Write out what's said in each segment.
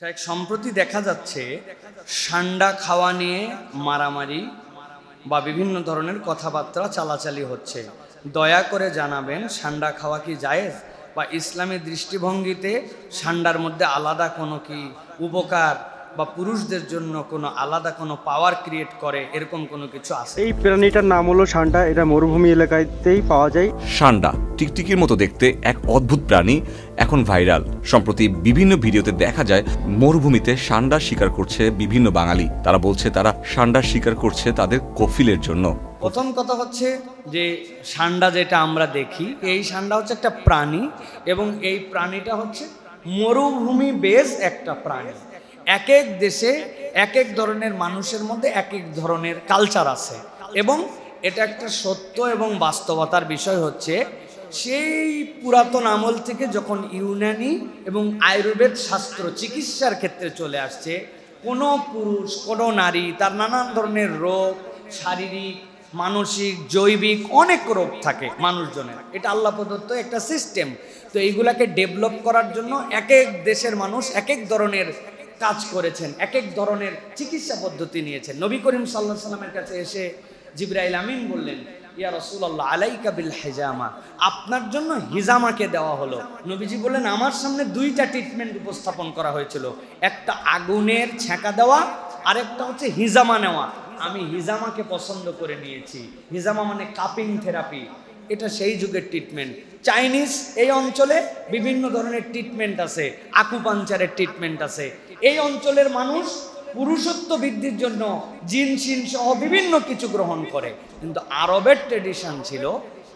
শেখ সম্প্রতি দেখা যাচ্ছে সান্ডা খাওয়া নিয়ে মারামারি বা বিভিন্ন ধরনের কথাবার্তা চালাচালি হচ্ছে। দয়া করে জানাবেন, সান্ডা খাওয়া কি জায়েজ বা ইসলামী দৃষ্টিভঙ্গিতে সান্ডার মধ্যে আলাদা কোনো কি উপকার বা পুরুষদের জন্য কোনো আলাদা কোনো পাওয়ার ক্রিয়েট করে এরকম কোনো কিছু আছে? এই প্রাণীটার নাম হলো সান্টা। এটা মরুভূমি এলাকাতেই পাওয়া যায়। সান্ডা টিকটিকির মতো দেখতে এক অদ্ভুত প্রাণী এখন ভাইরাল। সম্প্রতি বিভিন্ন ভিডিওতে দেখা যায় মরুভূমিতে সান্ডা শিকার করছে বিভিন্ন বাঙালি। তারা বলছে তারা সান্ডা শিকার করছে তাদের কফিলের জন্য। প্রথম কথা হচ্ছে যে সান্ডা যেটা আমরা দেখি এই সান্ডা হচ্ছে একটা প্রাণী এবং এই প্রাণীটা হচ্ছে মরুভূমি বেজ একটা প্রাণী। এক এক দেশে এক এক ধরনের মানুষের মধ্যে এক এক ধরনের কালচার আছে। এবং এটা একটা সত্য এবং বাস্তবতার বিষয় হচ্ছে, সেই পুরাতন আমল থেকে যখন ইউনানি এবং আয়ুর্বেদ শাস্ত্র চিকিৎসার ক্ষেত্রে চলে আসছে, কোনো পুরুষ, কোনো নারী, তার নানান ধরনের রোগ, শারীরিক, মানসিক, জৈবিক অনেক রোগ থাকে মানুষজনের। এটা আল্লাহ প্রদত্ত একটা সিস্টেম তো এইগুলাকে ডেভেলপ করার জন্য এক এক দেশের মানুষ এক এক ধরনের কাজ করেছেন এক এক ধরনের চিকিৎসা পদ্ধতি নিয়েছেন। নবী করিম সাল্লাহ সাল্লামের কাছে এসে জিব্রাইল আমিন বললেন, ইয়া রসুল্লাহ আলাইকা বিল হেজামা। আপনার জন্য হিজামাকে দেওয়া হলো। নবীজি বললেন, আমার সামনে দুইটা ট্রিটমেন্ট উপস্থাপন করা হয়েছিল। একটা আগুনের ছ্যাঁকা দেওয়া, আরেকটা হচ্ছে হিজামা নেওয়া। আমি হিজামাকে পছন্দ করে নিয়েছি। হিজামা মানে কাপিং থেরাপি। এটা সেই যুগের ট্রিটমেন্ট চাইনিজ এই অঞ্চলে বিভিন্ন ধরনের ট্রিটমেন্ট আছে আকুপাঞ্চারের ট্রিটমেন্ট আছে। এই অঞ্চলের মানুষ পুরুষত্ব বৃদ্ধির জন্য জিন, শিন সহ বিভিন্ন কিছু গ্রহণ করে। কিন্তু আরবের ট্রেডিশন ছিল,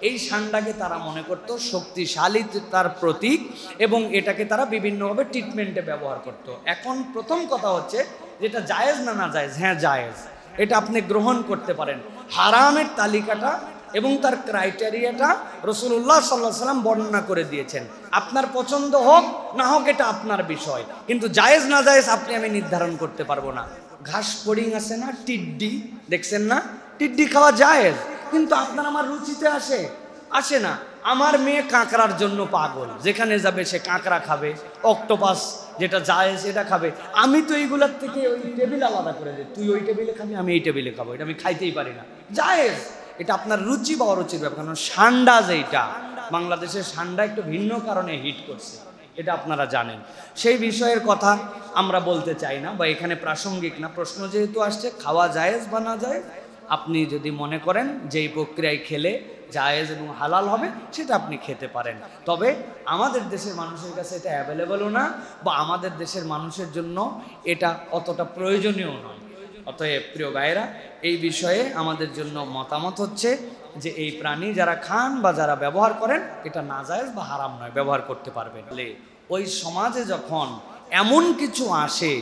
এই সান্ডাকে তারা মনে করত শক্তিশালী তার প্রতীক এবং এটাকে তারা বিভিন্নভাবে ট্রিটমেন্টে ব্যবহার করত। এখন প্রথম কথা হচ্ছে যেটা জায়েজ না না জায়েজ হ্যাঁ জায়েজ। এটা আপনি গ্রহণ করতে পারেন। হারামের তালিকাটা এবং তার ক্রাইটেরিয়াটা রসুল্লাহ সাল্লাহ সাল্লাম বর্ণনা করে দিয়েছেন। আপনার পছন্দ হোক, না হোক, এটা আপনার বিষয়। কিন্তু জায়েজ, না জায়েজ, আপনি আমি নির্ধারণ করতে পারব না। ঘাস ফড়িং আছে না, টিড্ডি, দেখছেন না? টিড্ডি খাওয়া জায়েজ, কিন্তু আপনার আমার রুচিতে আসে। আসে না। আমার মেয়ে কাঁকড়ার জন্য পাগল। যেখানে যাবে সে কাঁকড়া খাবে। অক্টোপাস যেটা যায় সেটা খাবে। আমি তো এইগুলার থেকে ওই টেবিল আলাদা করে দিই। তুই ওই টেবিলে খাবি, আমি এই টেবিলে খাব। এটা আমি খাইতেই পারি না। জায়েজ। এটা আপনার রুচি বা অরুচির ব্যাপার, কারণ সান্ডা যেটা বাংলাদেশের সান্ডা একটু ভিন্ন কারণে হিট করছে, এটা আপনারা জানেন। সেই বিষয়ের কথা আমরা বলতে চাই না, বা এখানে প্রাসঙ্গিক না, প্রশ্ন যেহেতু আসছে, খাওয়া জায়েজ বা না যায় আপনি যদি মনে করেন যে এই প্রক্রিয়ায় খেলে জায়েজ এবং হালাল হবে, সেটা আপনি খেতে পারেন। তবে আমাদের দেশের মানুষের কাছে এটা অ্যাভেলেবলও না, বা আমাদের দেশের মানুষের জন্য এটা অতটা প্রয়োজনীয় নয়। অতএব প্রিয় ভাইয়েরা, এই বিষয়ে আমাদের জন্য মতামত হচ্ছে যে এই প্রাণী যারা খান বা যারা ব্যবহার করেন, এটা না জায়েজ বা হারাম নয়, ব্যবহার করতে পারবেন। ওই সমাজে যখন এমন কিছু আসে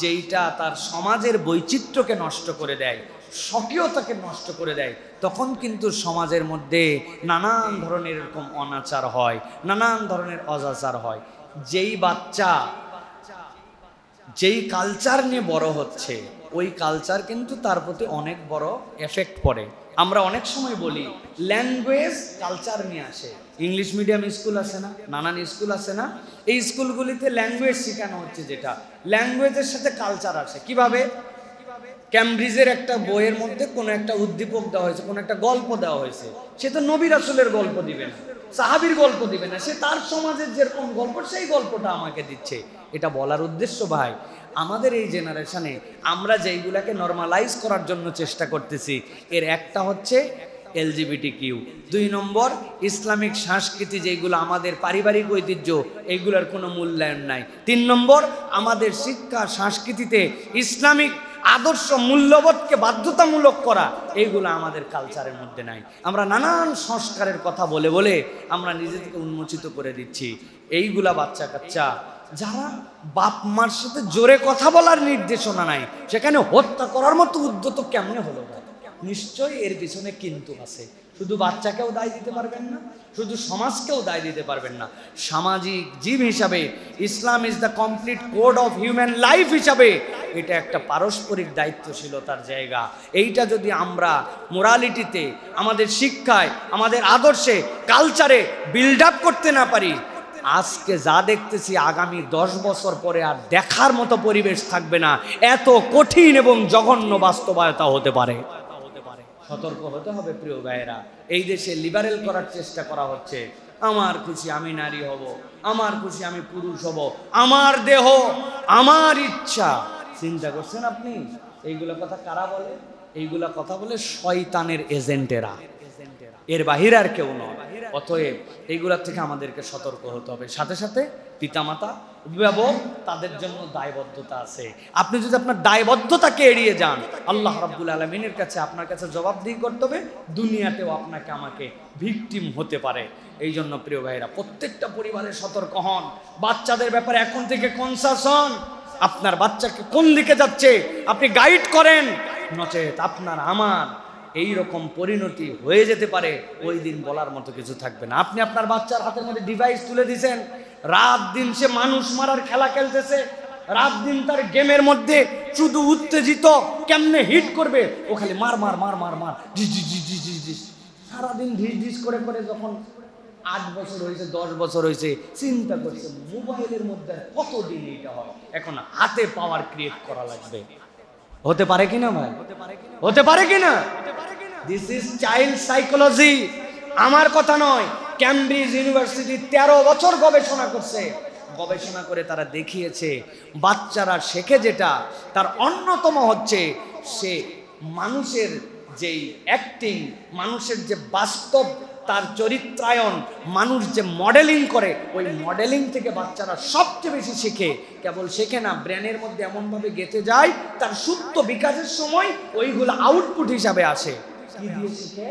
যেইটা তার সমাজের বৈচিত্র্যকে নষ্ট করে দেয়, স্বকীয়তাকে নষ্ট করে দেয়, তখন কিন্তু সমাজের মধ্যে নানান ধরনের এরকম অনাচার হয়, নানান ধরনের অজাচার হয়। যেই বাচ্চা, যেই কালচার নিয়ে বড় হচ্ছে ওই কালচার কিন্তু তার প্রতি অনেক বড় এফেক্ট পড়ে। আমরা অনেক সময় বলি ল্যাঙ্গুয়েজ কালচার নিয়ে আসে। ইংলিশ মিডিয়াম স্কুল আছে না, নানান স্কুল আছে না, এই স্কুলগুলিতে ল্যাঙ্গুয়েজ শেখানো হচ্ছে যেটা। ল্যাঙ্গুয়েজের সাথে কালচার আসে কীভাবে? ক্যামব্রিজের একটা বইয়ের মধ্যে কোনো একটা উদ্দীপক দেওয়া হয়েছে, কোনো একটা গল্প দেওয়া হয়েছে। সে তো নবীর আসলের গল্প দিবে না, সাহাবির গল্প দিবে না, সে তার সমাজের যেরকম গল্প, সেই গল্পটা আমাকে দিচ্ছে। এটা বলার উদ্দেশ্য ভাই। আমাদের এই জেনারেশনে আমরা যেইগুলাকে নর্মালাইজ করার জন্য চেষ্টা করতেছি, এর একটা হচ্ছে এলজিবিটি কিউ দুই নম্বর, ইসলামিক সংস্কৃতি যেগুলো আমাদের পারিবারিক ঐতিহ্য এইগুলোর কোনো মূল্যায়ন নাই। তিন নম্বর, আমাদের শিক্ষা সংস্কৃতিতে ইসলামিক আদর্শ মূল্যবোধকে বাধ্যতামূলক করা এইগুলো আমাদের কালচারের মধ্যে নাই। আমরা নানান সংস্কারের কথা বলে বলে আমরা নিজেদেরকে উন্মোচিত করে দিচ্ছি। এইগুলা বাচ্চা কাচ্চা যারা বাপ মার সাথে জোরে কথা বলার নির্দেশনা নাই, সেখানে হত্যা করার মতো উদ্যত কেমনে হলো? নিশ্চয়ই এর পিছনে কিন্তু আছে। শুধু বাচ্চাকেও দায় দিতে পারবেন না, শুধু সমাজকেও দায় দিতে পারবেন না। সামাজিক জীব হিসাবে Islam is the complete code of human life হিসাবে এটা একটা পারস্পরিক দায়িত্বশীলতার জায়গা। এইটা যদি আমরা মোরালিটিতে আমাদের শিক্ষায়, আমাদের আদর্শে কালচারে বিল্ড আপ করতে না পারি আজকে যা দেখতেছি আগামী দশ বছর পরে আর দেখার মতো পরিবেশ থাকবে না। এত কঠিন এবং জঘন্য বাস্তবায়তা হতে পারে। সতর্ক হতে হবে প্রিয় ভাইয়েরা। এই দেশে লিবারেল করার চেষ্টা করা হচ্ছে। আমার খুশি আমি নারী হব, আমার খুশি আমি পুরুষ হব, আমার দেহ, আমার ইচ্ছা। চিন্তা করছেন আপনি? এইগুলো কথা কারা বলে? এইগুলা কথা বলে শয়তানের এজেন্টেরা। এর বাহির আর কেউ নয়। অতএব এইগুলার থেকে আমাদেরকে সতর্ক হতে হবে। সাথে সাথে পিতামাতা, অভিভাবক, তাদের জন্য দায়বদ্ধতা আছে। আপনি যদি আপনার দায়বদ্ধতাকে এড়িয়ে যান, আল্লাহ রাব্বুল আলমিনের কাছে আপনার কাছে জবাবদিহি করতে হবে। দুনিয়াতেও আপনাকে আমাকে ভিকটিম হতে পারে। এই জন্য প্রিয় ভাইরা প্রত্যেকটা পরিবারে সতর্ক হন। বাচ্চাদের ব্যাপারে এখন থেকে কনসাস হন। আপনার বাচ্চাকে কোন দিকে যাচ্ছে? আপনি গাইড করেন। নচেত আপনার, আমার এই রকম পরিণতি হয়ে যেতে পারে, ওই দিন বলার মতো কিছু থাকবে না। আপনি আপনার বাচ্চার হাতের মধ্যে ডিভাইস তুলে দিছেন রাত দিন সে মানুষ মারার খেলা খেলতেছে, রাত দিন তার গেমের মধ্যে শুধু উত্তেজিত, কেমনে হিট করবে, ও খালি মার মার মার মার মার সারাদিন ঢিস ঢিস করে করে যখন আট বছর হয়েছে, দশ বছর হয়েছে, চিন্তা করছে মোবাইলের মধ্যে আর কতদিন এটা হয়? এখন হাতে পাওয়ার ক্রিয়েট করা লাগবে। হতে পারে কিনা ভাই? হতে পারে কিনা দিস ইজ চাইল্ড সাইকোলজি আমার কথা নয় ক্যামব্রিজ ইউনিভার্সিটি তেরো বছর গবেষণা করছে। গবেষণা করে তারা দেখিয়েছে, বাচ্চারা শেখে যেটা, তার অন্যতম হচ্ছে সে মানুষের যেই অ্যাক্টিং মানুষের যে বাস্তব তার চরিত্রায়ন মানুষ যে মডেলিং করে, ওই মডেলিং থেকে বাচ্চারা সবচেয়ে বেশি শেখে। কেবল শেখে না, ব্রেনের মধ্যে এমনভাবে গেঁথে যায়, তার সুপ্ত বিকাশের সময় ওইগুলো আউটপুট হিসাবে আসে। শিখে?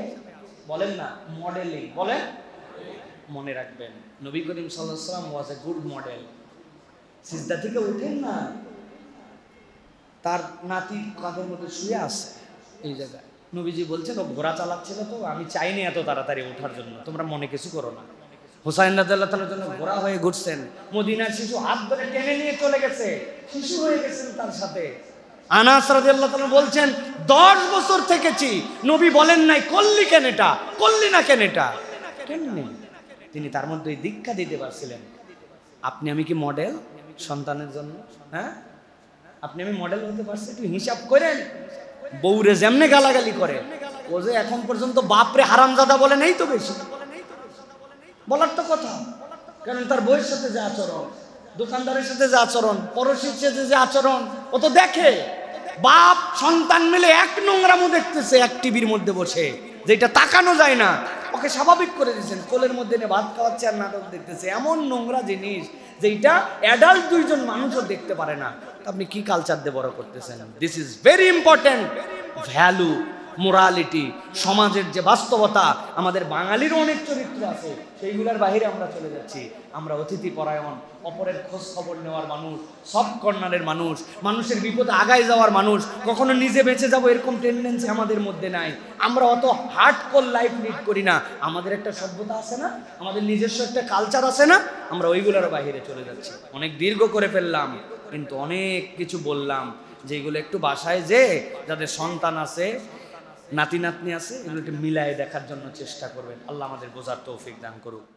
বলেন না মডেলিং বলেন। মনে রাখবেন, নবী করিম সাল্লাম ওয়াজ এ গুড মডেল সিজদা থেকে উঠেন না, তার নাতি কাঁধের মধ্যে শুয়ে আছে, এই জায়গায়। নবীজি বলছেন ও ঘোড়া চালাচ্ছিল তো, আমি চাইনি এত তাড়াতাড়ি ওঠার জন্য, তোমরা মনে কিছু করো না। হুসাইন রাজাল্লাহ তালার জন্য ঘোড়া হয়ে ঘুরছেন। মদিনার শিশু হাত ধরে টেনে নিয়ে চলে গেছে, শিশু হয়ে গেছেন তার সাথে। আনাস রাজিয়াল্লাহ তাআলা বলছেন, দশ বছর থেকেছি, নবী বলেন নাই, করলি কেন এটা? করলি না কেন এটা? তিনি তার মধ্যে দীক্ষা দিতে পারছিলেন। আপনি আমি কি মডেল সন্তানের জন্য? হ্যাঁ? আপনি আমি মডেল হতে পারছি, একটু হিসাব করেন। বউরে যেমনে গালাগালি করে, ও যে এখন পর্যন্ত বাপরে হারামজাদা বলে নেই তো বেশি। বলার তো কথা। কারণ তার বইয়ের সাথে যে আচরণ, দোকানদারের সাথে যে আচরণ, পড়োশির সাথে যে আচরণ, ও তো দেখে। বাপ, সন্তান মিলে এক নোংরামো দেখতেছে এক টিভির মধ্যে বসে যেটা তাকানো যায় না। ওকে স্বাভাবিক করে দিয়েছেন, কোলের মধ্যে নিয়ে ভাত খাওয়াচ্ছে আর নাটক দেখতেছে। এমন নোংরা জিনিস যেটা অ্যাডাল্ট দুইজন মানুষও দেখতে পারে না। আপনি কি কালচার দিয়ে বড় করতেছেন? This is very important value morality সমাজের যে বাস্তবতা, আমাদের বাঙালিরও অনেক চরিত্র আছে, সেইগুলোর বাইরে আমরা চলে যাচ্ছি। আমরা অতিথি পরায়ণ, অপরের খোঁজ খবর নেওয়ার মানুষ, সব কর্নারের মানুষ, মানুষের বিপদে আগায় যাওয়ার মানুষ, কখনো নিজে বেঁচে যাব এরকম টেন্ডেন্সি আমাদের মধ্যে নাই। আমরা অত হার্ড কোর লাইফ লিড করি না। আমাদের একটা সভ্যতা আছে না? আমাদের নিজস্ব একটা কালচার আছে না? আমরা ওইগুলোর বাইরে চলে যাচ্ছি। অনেক দীর্ঘ করে ফেললাম। কিন্তু অনেক কিছু বললাম যেগুলো একটু বাসায় যে যাদের সন্তান আছে নাতি নাতনি আছে, এগুলো একটু মিলায় দেখার জন্য চেষ্টা করবেন। আল্লাহ আমাদের বোঝার তৌফিক দান করুক।